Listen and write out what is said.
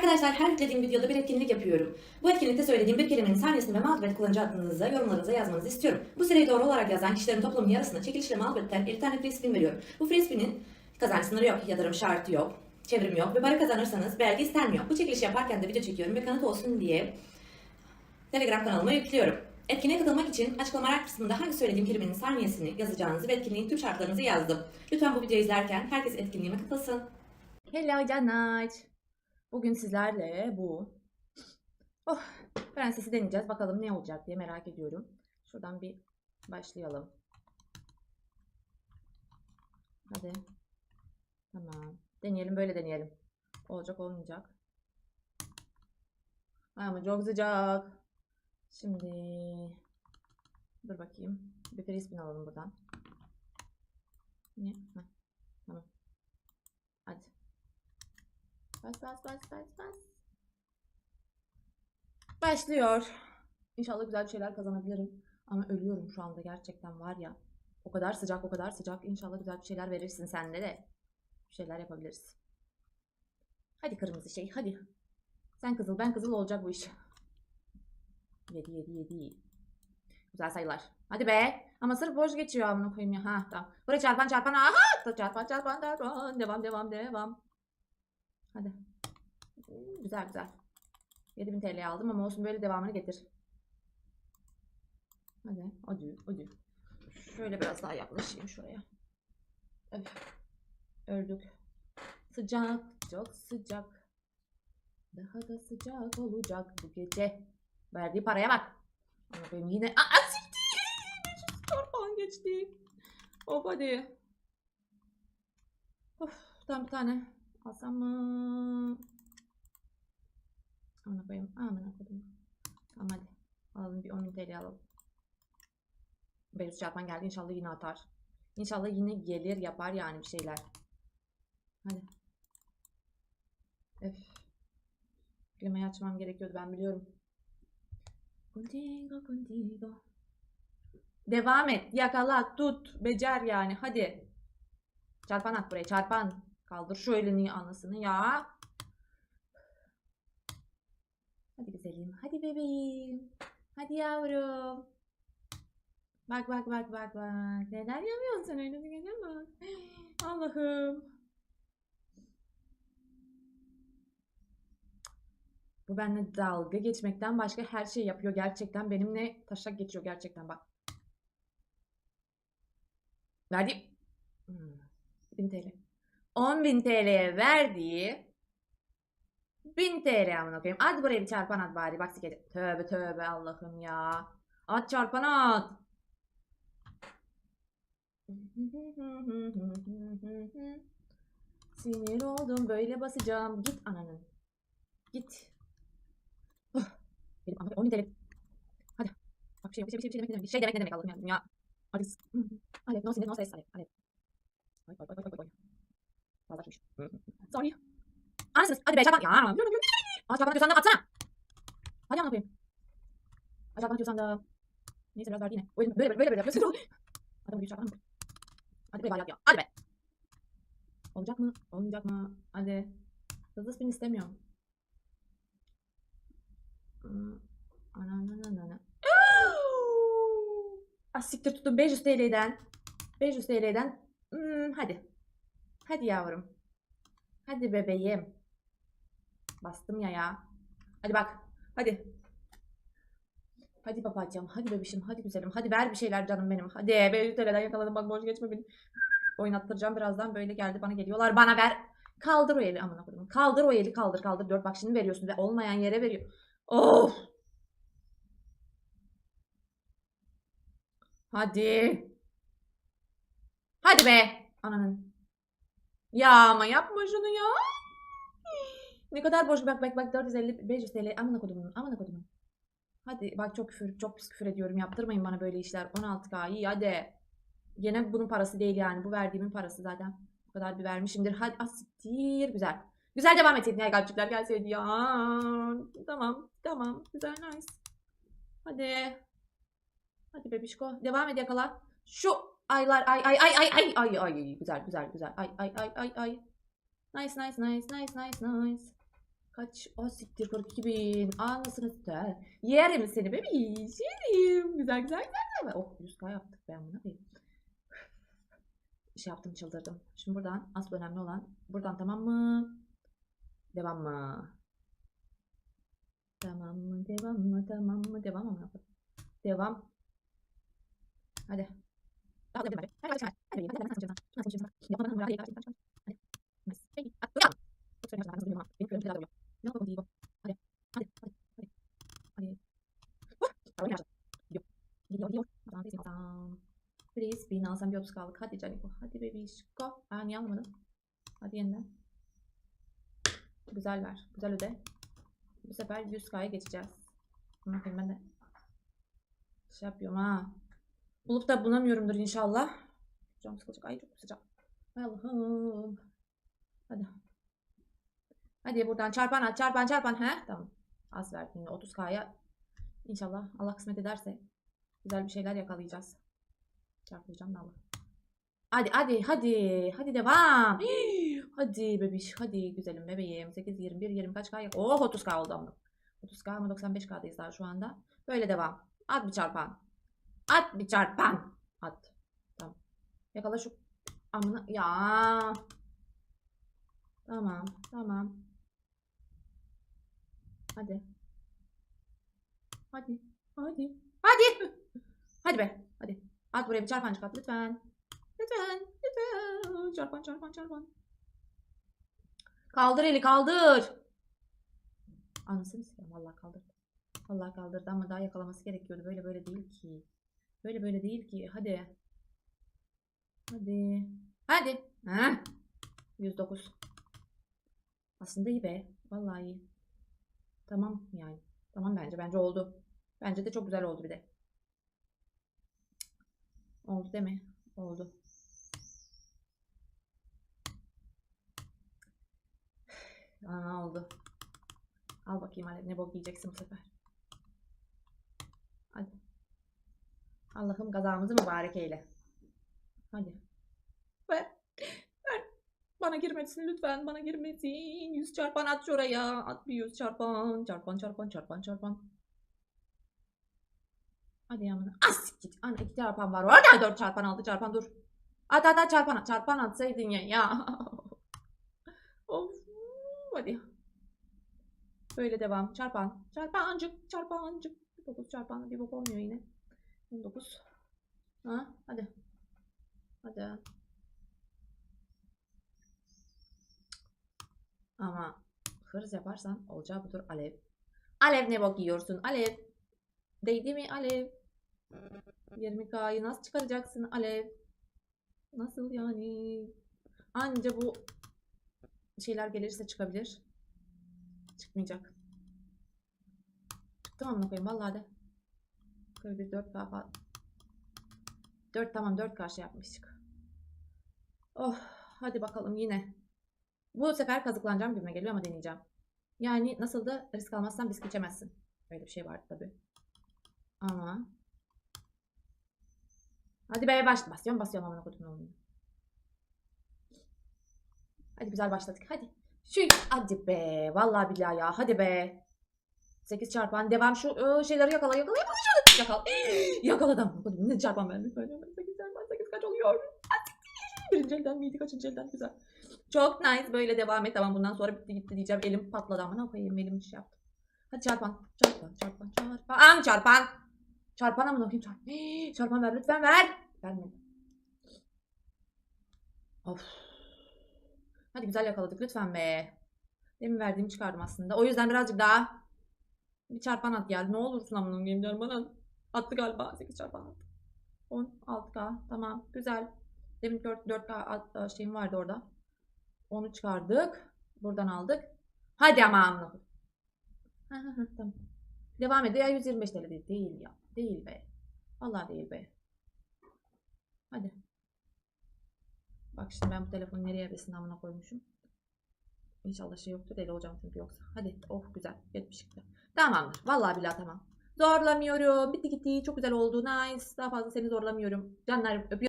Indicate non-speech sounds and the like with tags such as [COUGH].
Arkadaşlar her yüklediğim videoda bir etkinlik yapıyorum. Bu etkinlikte söylediğim bir kelimenin saniyesini ve mağduriyet kullanıcı adınızı yorumlarınıza yazmanızı istiyorum. Bu süreyi doğru olarak yazan kişilerin toplamının yarısına çekilişle mağduriyetten bir tane free spin veriyorum. Bu free spin'in kazanç sınırı yok, yatırım şartı yok, çevrim yok ve para kazanırsanız belge istenmiyor. Bu çekilişi yaparken de video çekiyorum ve kanıt olsun diye Telegram kanalıma yüklüyorum. Etkinliğe katılmak için açıklamalar kısmında hangi söylediğim kelimenin saniyesini yazacağınızı ve etkinliğin tüm şartlarınızı yazdım. Lütfen bu videoyu izlerken herkes etkinliğime katılsın. Hello canlar. Bugün sizlerle bu oh, prensesi deneyeceğiz. Bakalım ne olacak diye merak ediyorum. Şuradan bir başlayalım. Hadi. Tamam. Deneyelim böyle deneyelim. Olacak olmayacak. Ay Ama çok sıcak. Şimdi dur bakayım. Bir frisbee alalım buradan. Ne? Heh, Tamam. Hadi. Bas bas bas bas. Başlıyor. İnşallah güzel bir şeyler kazanabilirim. Ama ölüyorum şu anda gerçekten var ya. O kadar sıcak o kadar sıcak. İnşallah güzel bir şeyler verirsin sen de de. Bir şeyler yapabiliriz. Hadi kırmızı şey hadi. Sen kızıl ben kızıl olacak bu iş. 7 7 7. Güzel sayılar. Hadi be. Ama sırf boş geçiyor amına koyayım ya. Ha tamam. Buraya çarpan çarpan. Aha. Çarpan çarpan çarpan. Devam devam devam. Hadi. Güzel güzel. 7000 TL aldım ama olsun böyle devamını getir. Hadi. Hadi. Hadi. Şöyle biraz daha yaklaşayım şuraya. Öf. Öldük. Sıcak. Çok sıcak. Daha da sıcak olacak bu gece. Verdiği paraya bak. Ama benim yine... Aa siktir! 500 çarpan geçti. Hop hadi. Of, tam bir tane alsam mı? Amına koyayım. Amına koyayım. Tamam hadi. Alalım bir 10.000 TL alalım. 500 çarpan geldi. İnşallah yine atar. İnşallah yine gelir yapar yani bir şeyler. Hadi. Öf. Klimayı açmam gerekiyordu ben biliyorum. Contigo, contigo. Devam et. Yakala, tut, becer yani. Hadi. Çarpan at buraya. Çarpan. Kaldır şu elini anasını ya. Hadi güzelim. Hadi bebeğim. Hadi yavrum. Bak bak bak bak bak. Neler yapıyorsun sen öyle bir gece bak. [GASPS] Allah'ım. Bu benimle dalga geçmekten başka her şey yapıyor gerçekten. Benimle taşak geçiyor gerçekten bak. Verdiği hmm, 1000 TL. 10.000 TL'ye verdiği 1000 TL amına koyayım. Hadi buraya bir çarpan at bari. Bak sikece. Tövbe tövbe Allah'ım ya. At çarpan at. [LAUGHS] Sinir oldum böyle basacağım. Git ananın. Git. Huh. Benim ama 10 TL. Hadi. Bak şey, bir şey, bir şey, bir şey demek ne demek? Bir şey demek ne demek Allah'ım ya. ya. Hadi. Alev, no sinir, no ses, Alev. Alev. Oy, oy, oy, oy, oy. Fazlaşmış. Sorry. Anasınız. Hadi be çarpan. Ya. Aa çarpan atıyorsan da atsana. Hadi amına koyayım. Aa çarpan atıyorsan da. Neyse biraz verdi yine. Böyle böyle böyle böyle yapıyorsun. Bir çarpan mı? Hadi be bayat ya. Hadi be. Olacak mı? Olmayacak mı? Hadi. Hızlı spin istemiyorum. Hmm. Ana ana ana ana. [GASPS] Ah siktir tuttum 500 TL'den. 500 TL'den. Hmm, hadi. Hadi yavrum. Hadi bebeğim. Bastım ya ya. Hadi bak. Hadi. Hadi babacığım. Hadi bebişim. Hadi güzelim. Hadi ver bir şeyler canım benim. Hadi 500 TL'den yakaladım. Bak boş geçme beni. Oynattıracağım birazdan. Böyle geldi bana geliyorlar. Bana ver. Kaldır o eli. Amına koyayım. Kaldır o eli. Kaldır kaldır. Dört bak şimdi veriyorsun. Ve olmayan yere veriyor. Of. Hadi. Hadi be. Ananın. Ya ama yapma şunu ya. Ne kadar boş bak bak bak 450 500 TL amına kodumun amına kodumun. Hadi bak çok küfür çok pis küfür ediyorum yaptırmayın bana böyle işler 16k iyi hadi. Gene bunun parası değil yani bu verdiğimin parası zaten. Bu kadar bir vermişimdir. Hadi asittir güzel. Güzel devam etseydin ya kalpçikler gelseydi ya. Tamam tamam güzel nice. Hadi. Hadi bebişko devam et yakala. Şu aylar ay ay ay ay ay ay ay güzel güzel güzel ay ay ay ay ay. Nice nice nice nice nice nice. Kaç? O siktir 42 bin. Anasını tutar. Yerim seni bebeğim. Yerim. Güzel güzel güzel. Oh 100k yaptık ben buna. Bir [SIGHS] şey yaptım çıldırdım. Şimdi buradan asıl önemli olan buradan tamam mı? Devam mı? Tamam mı? Devam mı? Tamam mı? Devam mı? Devam. Hadi. Hadi. Köyüm tedavi Ne yapalım değil bu. Hadi. Hadi. Hadi. Hadi. Hadi. Vah. Tamam biz tamam. Please bin alsam bir 30 kaldık. Hadi Caniko. Hadi bebişko. Aa niye almadım? Hadi yeniden. Güzel ver. Güzel öde. Bu sefer 100k'ya geçeceğiz. Ne yapayım ben de. Şey yapıyorum ha. Bulup da bulamıyorumdur inşallah. Canım sıkılacak. Ay çok sıcak. Allah'ım. Hadi. Hadi buradan çarpan at. Çarpan çarpan. He? Tamam. Az verdim yine. 30k'ya. İnşallah Allah kısmet ederse güzel bir şeyler yakalayacağız. Çarpacağım da Allah. Hadi hadi hadi. Hadi devam. [GASPS] Hadi bebiş. Hadi güzelim bebeğim. 8, 21, 20 kaç k? Oh 30k oldu ama. 30k ama 95k'dayız daha şu anda. Böyle devam. At bir çarpan. At bir çarpan. At. Tamam. Yakala şu amına. Ya. Tamam. Tamam. Hadi. Hadi. Hadi. Hadi. Hadi be. Hadi. At buraya bir çarpan çıkart lütfen. Lütfen. Lütfen. Çarpan çarpan çarpan. Kaldır eli kaldır. Anasını sikeyim. Vallahi kaldırdı. Vallahi kaldırdı ama daha yakalaması gerekiyordu. Böyle böyle değil ki. Böyle böyle değil ki. Hadi. Hadi. Hadi. Ha? 109. Aslında iyi be. Vallahi iyi. Tamam yani. Tamam bence. Bence oldu. Bence de çok güzel oldu bir de. Oldu değil mi? Oldu. [SIGHS] Aa oldu. Al bakayım Alev ne bok yiyeceksin bu sefer. Hadi. Allah'ım gazamızı mübarek eyle. Hadi. Bana girmesin lütfen. Bana girmesin. Yüz çarpan at şuraya. At bir yüz çarpan. Çarpan çarpan çarpan çarpan. Hadi yamına. As git. Ana iki çarpan var. Orada dört çarpan altı çarpan dur. At at at çarpan at. Çarpan atsaydın ya. Ya. [LAUGHS] of. Hadi. Böyle devam. Çarpan. Çarpancık. Çarpancık. 9 çarpanla bir bok olmuyor yine. 19. Ha? Hadi. Hadi. Ama hırs yaparsan olacağı budur Alev. Alev ne bok yiyorsun Alev? Değdi mi Alev? 20K'yı nasıl çıkaracaksın Alev? Nasıl yani? Anca bu şeyler gelirse çıkabilir. Çıkmayacak. Çıktı mı koyayım vallahi de. Böyle bir 4K falan. 4 tamam 4 karşı yapmıştık. Oh hadi bakalım yine. Bu sefer kazıklanacağım gibime geliyor ama deneyeceğim. Yani nasıl da risk almazsan risk içemezsin. Öyle bir şey vardı tabi. Ama. Hadi be baş basıyorum basıyorum amına kodum olmuyor. Hadi güzel başladık hadi. Şu hadi be vallahi billahi ya hadi be. 8 çarpan devam şu ıı, şeyleri yakala yakala yakala [GASPS] yakala. Yakaladım. Ne çarpan ben lütfen. 8 çarpan 8 kaç oluyor? Birinci elden miydi kaçıncı elden güzel. Çok nice böyle devam et. Tamam bundan sonra bitti gitti diyeceğim. Elim patladı ama ne yapayım elim şey yaptı. Hadi çarpan. Çarpan çarpan çarpan. Çarpan. Çarpan ama ne yapayım çarpan. Çarpan ver lütfen ver. Vermedi. Of. Hadi güzel yakaladık lütfen be. Demin verdiğimi çıkardım aslında. O yüzden birazcık daha bir çarpan at geldi. Ne olursun amına koyayım çarpan at. Attı galiba 8 çarpan attı. 16k tamam güzel. Demin 4, 4k at- şeyim vardı orada. Onu çıkardık. Buradan aldık. Hadi ama ha, tamam. Devam ediyor. Ya 125 TL değil. Değil ya. Değil be. Vallahi değil be. Hadi. Bak şimdi ben bu telefonu nereye ebesinin amına koymuşum. İnşallah şey yoktur. Deli olacağım çünkü yoksa. Hadi. Oh güzel. 70 çıktı. Tamamdır. Vallahi billahi tamam. Zorlamıyorum. Bitti gitti. Çok güzel oldu. Nice. Daha fazla seni zorlamıyorum. Canlar öpüyorum.